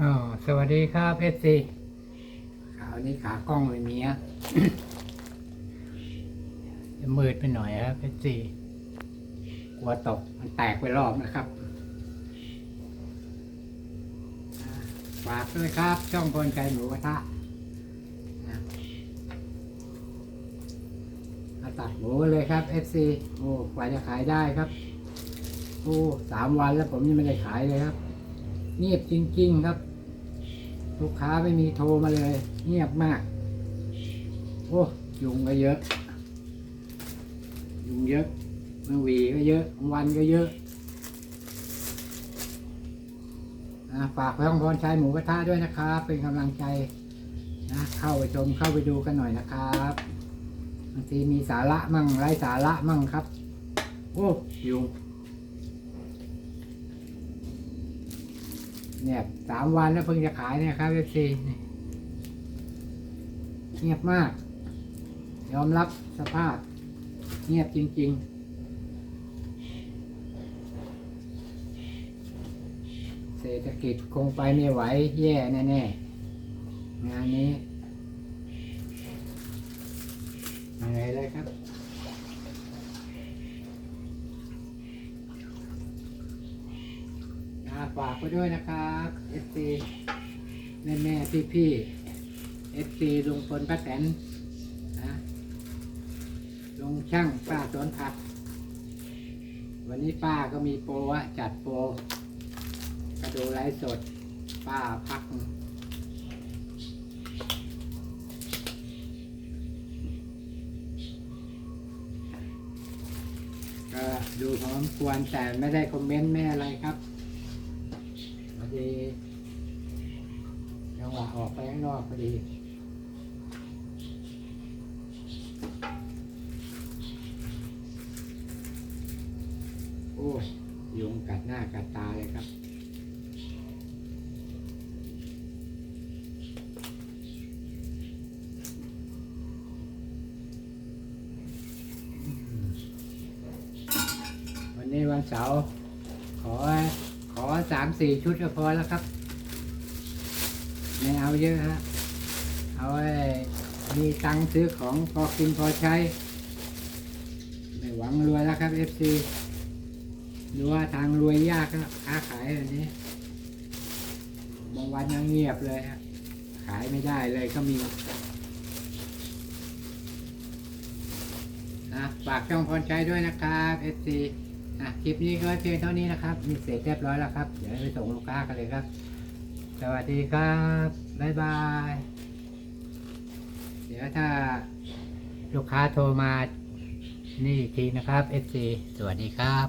สวัสดีครับเอซีขาวนี้ขากล้องไม่มีอะจะมืดไปหน่อยครับเอซีกลัวตกมันแตกไปรอบนะครับอ่าฝากด้วยครับ ช่องพลไก่หมูกระทะนะมาตัดหมูเลยครับ FC โอ้กว่าจะขายได้ครับ โอ้สามวันแล้วผมยังไม่ได้ขายเลยครับเงียบจริง ๆ ครับ ลูกค้าไม่มีโทรมาเลย เงียบมาก โอ้ยุงก็เยอะ ยุงเยอะแมงวีก็เยอะแมงวันก็เยอะฝากไว้องพรชัยหมูกระทะด้วยนะครับ เป็นกำลังใจนะเข้าไปชมเข้าไปดูกันหน่อยนะครับบางทีมีสาระมั่งไร้สาระมั่งครับ โอ้ยุง เนี่ยสามวันแล้วเพิ่งจะขายเนี่ยครับเอฟซีเงียบมาก ยอมรับสภาพ เงียบจริง ๆเศรษฐกิจคงไปไม่ไหวแย่แน่ๆงานนี้เหนื่อยเลยครับ อ่า ฝากไปด้วยนะครับ FC แม่แม่พี่พี่ๆ FC ลุงพลป้าแตนนะลุงช่างป้าสวนผัก วันนี้ป้าก็มีโปรอะจัดโปรกระดูไลฟ์สด ป้าพัก ก็ดูพร้อมควรแต่ไม่ได้คอมเมนต์ไม่อะไรครับ ดีจังหวะออกไปข้างนอกพอดีโอ้ยยุงกัดหน้ากัดตาเลยครับ วันนี้วันเสาร์ สามสี่ชุดก็พอแล้วครับ ไม่เอาเยอะฮะ เอาไว้มีตังค์ซื้อของพอกินพอใช้ ไม่หวังรวยแล้วครับเอฟซีดูว่าทางรวยยากครับค้าขายแบบนี้ บางวันยังเงียบเลยครับขายไม่ได้เลยก็มีนะฝากช่องพรใช้ด้วยนะครับเอฟซี อะคลิปนี้ก็เพียงเท่านี้นะครับ มีเสร็จเรียบร้อยแล้วครับ เดี๋ยวไปส่งลูกค้ากันเลยครับ สวัสดีครับ บ๊ายบาย เดี๋ยวถ้าลูกค้าโทรมานี่อีกทีนะครับ FC สวัสดีครับ